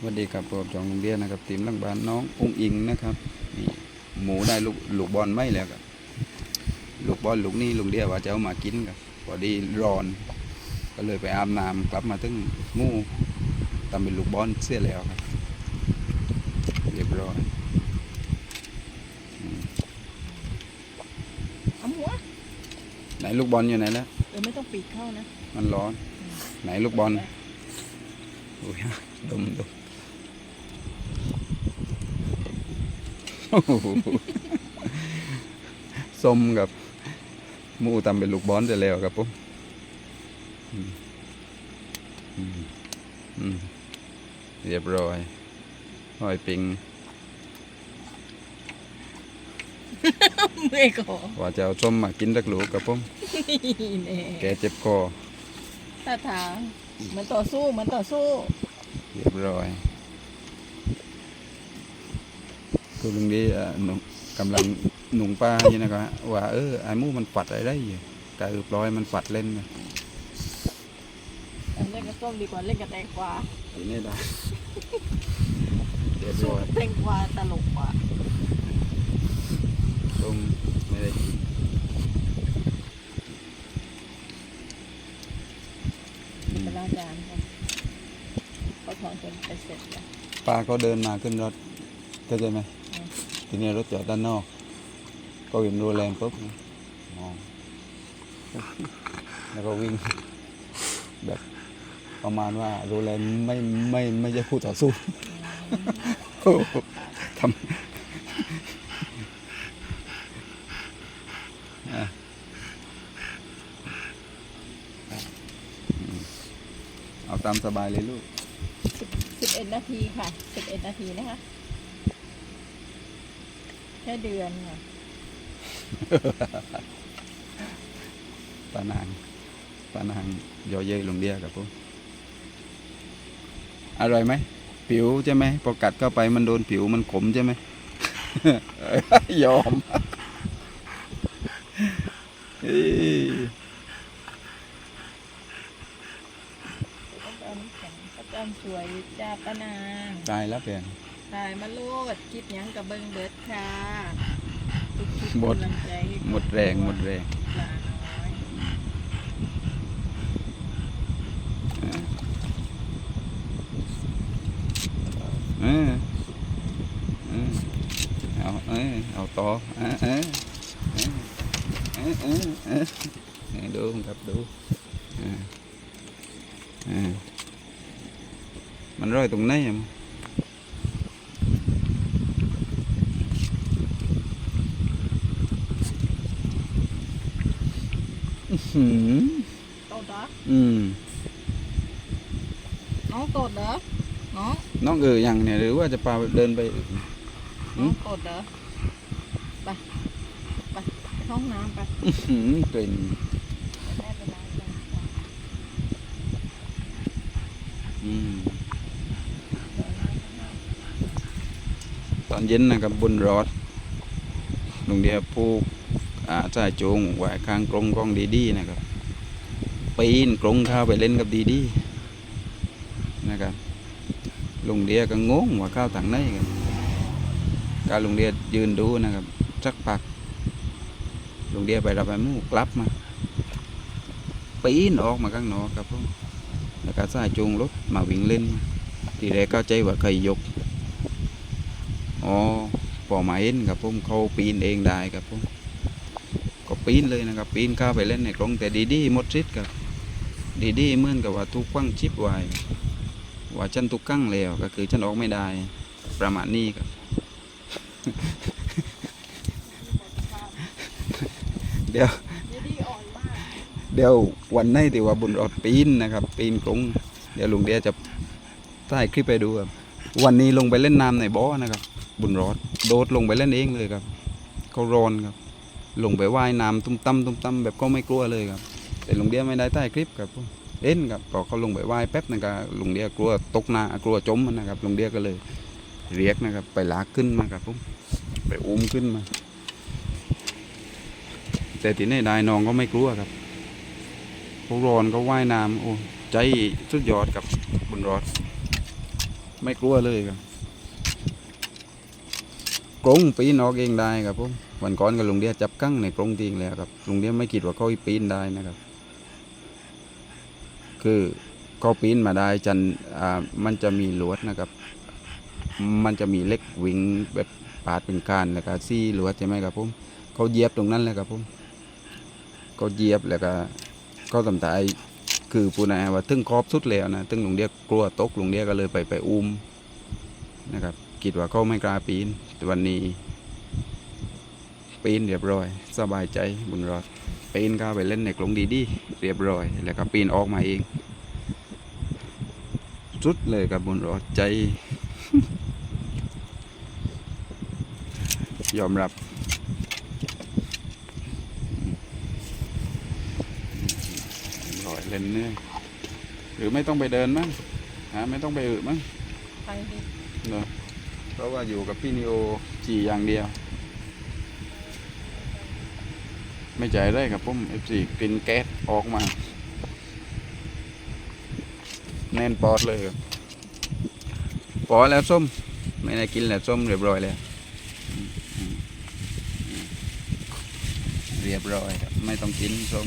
สวัสดีครับผมจองโรงเรียนนะครับทีมลังบานน้ององอิงนะครับนี่หมูได้ลูกลูกบอลไม่แล้วครับลูกบอลลูกนี้ลุงเดียว่าจะเอามากินครับพอดีร้อน ก็เลยไปอาบน้ำกลับมาถึงหมูทำเป็นลูกบอลเสียแล้วครับเรียบร้อยอืมเอาหัวไหนลูกบอลอยู่ไหนแล้วเออไม่ต้องปีกเข้านะ มันร้อน ไหนลูกบอลโอ้ยดมดมโอ้โห ส้มกับหมูทำเป็นลูกบอลเสร็จแล้วครับผมอืมอืมอืมเรียบร้อยหอยปิงเมื่อยคอว่าจะเอาส้มมากินสักลูกครับผมนี่แน่แกเจ็บคอท่าทางเหมันต่อสู้เหมันต่อสู้ เรียบร้อย คุณลุงดีอะหนุ่มกำลังหนุ่งป้าอยู่นะครับว่าเออไอ้หมูมันปัดอะไรได้อยู่กะอืบร้อยมันปัดเล่นนะอันเล่นกับส้มดีกว่าเล่นกับแตงกวาทีนี้ได้เรียบสู้ร้อยกับแตงกวาตลกกว่าส้มไม่ได้กินเวลาจานค่ะเขาถอนจนไปเสร็จแล้วป้าเขาเดินมาขึ้นรถเข้าใจไหมอืม ทีนี้รถจอดด้านนอก ก็เห็นโรแลนปุ๊บมองแล้วก็วิ่ง แบบประมาณว่าโรแลนไม่ไม่ไม่ใช่คู่ต่อสู้ทำเอาตามสบายเลยลูกสิบเอ็ดนาทีค่ะสิบเอ็ดนาทีนะคะ ค่เดือนค่ะปานางปานางยอเย่ลงเดียกับผมอร่อยไหม ผิวใช่ไหมพอกัดเข้าไปมันโดนผิวมันขมใช่ไหม ยอมเอ้ยอาจารย์แข็งอาจารย์สวยจ้าป้านางตายแล้วเปลี่ยน ถ่ายมาโลดคลิปหยังกับเบิงเบิดค่ะทุกคลิปหมด กำลังใจให้หมดแรงหมดแรง หลานน้อยเออเออเอาเออเอาต่อเออเออเออเออเออเออดูครับดูเออเออมันร้อยตรงไหนอะมั้งอื้อ หือโตดเหรออืม น้องโตดเหรอน้องน้องเออยังเนี่ย หรือว่าจะพาเดินไปอื่นหืน้อมงโตดเหรอไปไปไปห้องน้ำไปอื้อหือกลิ่นแม่ไปล้างจานอืมตอนเย็นนะครับบนรถลุงเดียผูก อาสายจูงไว้ข้างกรงกล้องดีดีๆนะครับปีนกรงเข้าไปเล่นกับดีดีๆนะครับลุงเดียก็งงว่าข้าทางไหนกันก็ลุงเดียยืนดูนะครับสักพักลุงเดียไปรับไอ้หมูกลับมาปีนออกมาข้างนอกครับผมแล้วก็สายจูงรถมาวิ่งเล่น ทีแรกเข้าใจว่าใครยกอ๋อพอมาเห็นครับผมเขาปีนเองได้ครับผม ก็ปีนเลยนะครับปีนเข้าไปเล่นในกรงแต่ดีดีมดชิดครับดีดีเหมือนกับว่าทุกขั้งชิปไว้ว่าฉันทุกขั้งแล้วก็คือฉันออกไม่ได้ประมาณนี้ครับเดี๋ยวเดี๋ยววันไหนที่ว่าบุญรอดปีนนะครับ ปีนกรงเดี๋ยวลุงเดียจะถ่ายคลิปไปดูครับวันนี้ลงไปเล่นน้ำในบ่อนะครับ บุญรอดโดดลงไปเล่นเองเลยครับเขาร้อนครับ ลงไปว่ายน้ำตุ้มตั้มตุ้มตั้มแบบก็ไม่กลัวเลยครับ แต่ลุงเดียไม่ได้ถ่ายคลิปครับเอ็นครับพอเขาลงไปว่ายแป๊บนะครับลุงเดียกลัวตกน้ำกลัวจมนะครับลุงเดียก็เลย เรียกนะครับ ไปลากขึ้นมาครับผมไปอุ้มขึ้นมา แต่ที่ไหนได้น้องก็ไม่กลัวครับพวกรอนก็ว่ายน้ำโอ้ใจสุดยอดกับบุญรอด ไม่กลัวเลยครับกรงปีนออกเองได้ครับผม วันก่อนกับลุงเดียจับกั้งในกรงทิ้งแล้วครับลุงเดียไม่คิดว่าเขาปีนได้นะครับ คือเขาปีนมาได้จันมันจะมีลวดนะครับ มันจะมีเล็กวิ่งแบบปาดเป็นการแล้วก็ซี่ลวดใช่ไหมครับผมเขาเยียบตรงนั้นเลยครับผมเขาเยียบแล้วก็เขาทำตายคือปูนาว่าถึงครอบสุดแล้วนะถึงลุงเดียกลัวตกลุงเดียก็เลยไปไปอุ้มนะครับคิดว่าเขาไม่กล้าปีนวันนี้ ปีนเรียบร้อย สบายใจบุญรอดปีนเข้าไปเล่นในกรงดีๆเรียบร้อย แล้วก็ปีนออกมาเองสุดเลยกับบุญรอดใจ ยอมรับรอยเล่นเนี่ยหรือไม่ต้องไปเดินมั้งฮะไม่ต้องไปอึมั้งไปดิเนอะเพราะว่าอยู่กับพี่นิโอจีอย่างเดียว ไม่ใจได้ครับผมเอฟซีกลิ่นแก๊สออกมา แน่นปอดเลยครับปอดแล้วส้ม ไม่ได้กินแล้วส้มเรียบร้อยแล้วเรียบร้อยครับ ไม่ต้องกินส้ม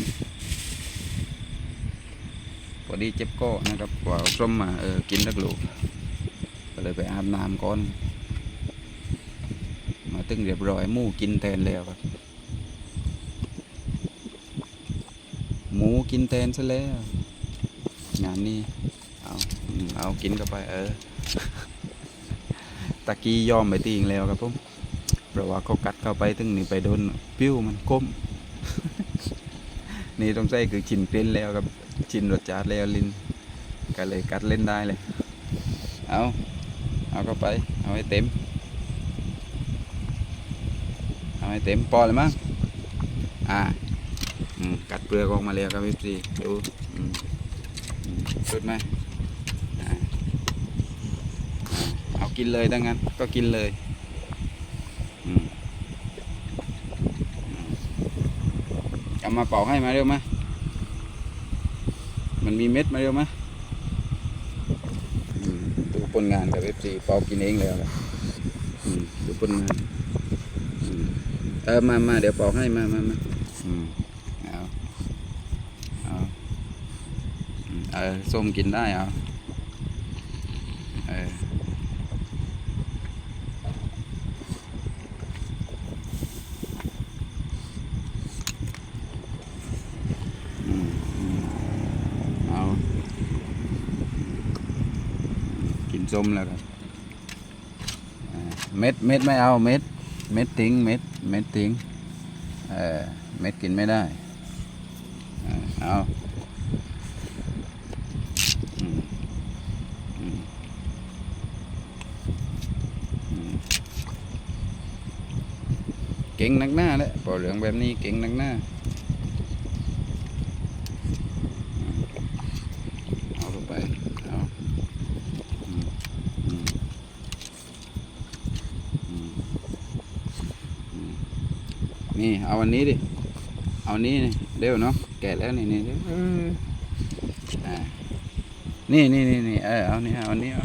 พอดีเจ็บก้อนะครับกว่าส้มมาเออกินสักลูกก็เลยไปอาบน้ำก่อน มาตึงเรียบร้อยมู่กินแทนแล้วครับ หมูกินแทนซะแล้ว งานนี้เอาเอากินเข้าไปเออตะกี้ยอมไปตีงแล้วครับผมเพราะว่าเขากัดเข้าไปตึงนี่ไปโดนปิ้วมันก้ม นี่ต้องใส่คือชินเป็นแล้วครับชินรสชาติแล้วลินก็เลยกัดเล่นได้เลย เอาเอาเข้าไป เอาให้เต็ม เอาให้เต็มพอเลยมั้งอ่า กัดเปลือกออกมาแล้วครับพี่ซีดูสุดไหมเอากินเลยดังนั้นก็กินเลยอืมอืมเอามาปอกให้มาเร็วมามันมีเม็ดมาเร็วมาอืมดูผลงานกับเอฟซีปอกกินเองแล้วดูผลงานเออมามาเดี๋ยวปอกให้มามามาอืมเอาเอาอืม เออส้มกินได้เอาเอออืมอืมเอากินส้มแล้วครับเม็ดเม็ดไม่เอาเม็ดเม็ดทิ้งเม็ดเม็ดทิ้งเออเม็ดกินไม่ได้ เอาอืมอืมอืมเก่งนักหน้าแหละพอเหลืองแบบนี้เก่งนักหน้าเอาลงไปเอาอนี่เอาอันนี้ดิเอาอันนี้นี่เร็วเนาะแกะแล้วนี่นี่เออนี่นี่นี่นี่เออเอานี่เอาอันนี้เอา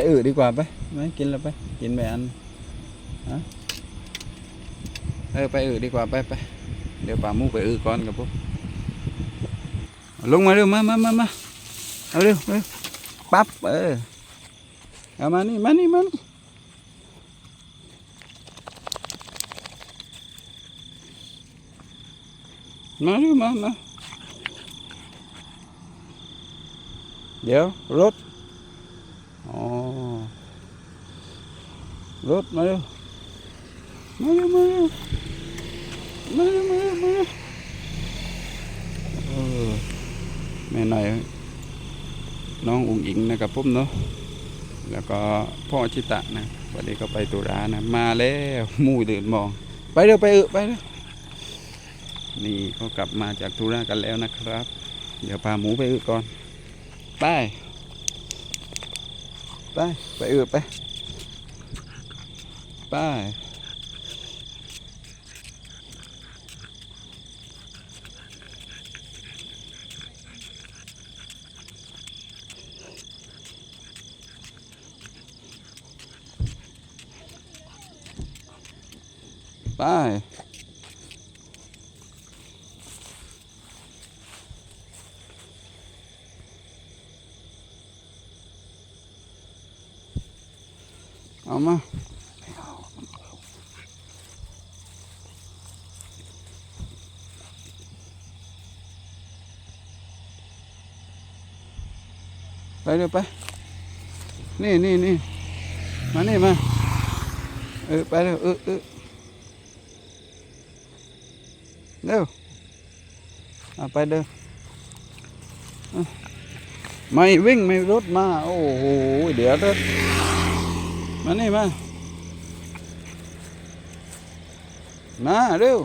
ไปอืดดีกว่าไปไม่กินแล้วไป กินไปอันเออไปอือดีกว่าไปไปเดี๋ยวป่ามูไปอือก่อนกับพวกลงมาเร็วมามามามาเอาเร็วเร็วปั๊บเออเอามานี่มานี่มานี่มาเร็วมามาเดี๋ยวรถอ๋อ รถมาเร็วมาเร็วมาเร็วมาเร็วมาเร็วมาเร็วเออแม่หน่อยน้องอุ๋งอิงนะครับผมเนาะแล้วก็พ่อชิตะนะวันนี้ก็ไปตุรานะ มาแล้วมู่เดินมอง ไปเร็วไปเออไปเร็วนี่ก็กลับมาจากตุรากันแล้วนะครับ เดี๋ยวพาหมูไปเออก่อน ไป ไป ไปเออไป Bye. Bye. Ama เอามาไปเร็วไป นี่นี่นี่มานี่มาเออไปเร็วเออเออเร็วอไปเด้อไม่วิ่งไม่รถมาโอ้โหเดี๋ยวเด้อมานี่มามาเร็ว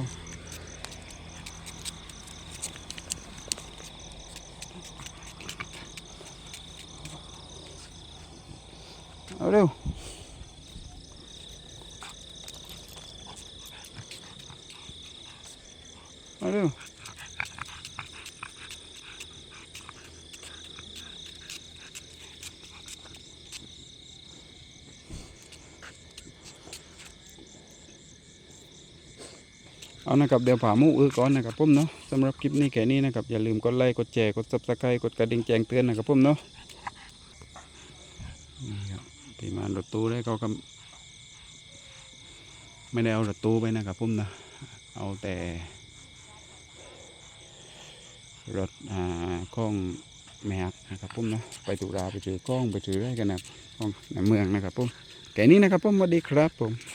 เอาเร็วมาเร็วเอานะครับเดี๋ยวผ่ามูอื้อก่อนนะครับผมเนาะสำหรับคลิปนี้แค่นี้นะครับอย่าลืมกดไลค์กดแชร์กดซับสไครต์กดกระดิ่งแจ้งเตือนนะครับผมเนาะ ที่มารถตู้ได้เขาก็ไม่ได้เอารถตู้ไปนะครับผมนะเอาแต่รถอ่าข้องแมกนะครับผมนะไปตุลาไปถือกล้องไปถือได้กันนะกล้องในเมืองนะครับผมแค่นี้นะครับผมสวัสดีครับผม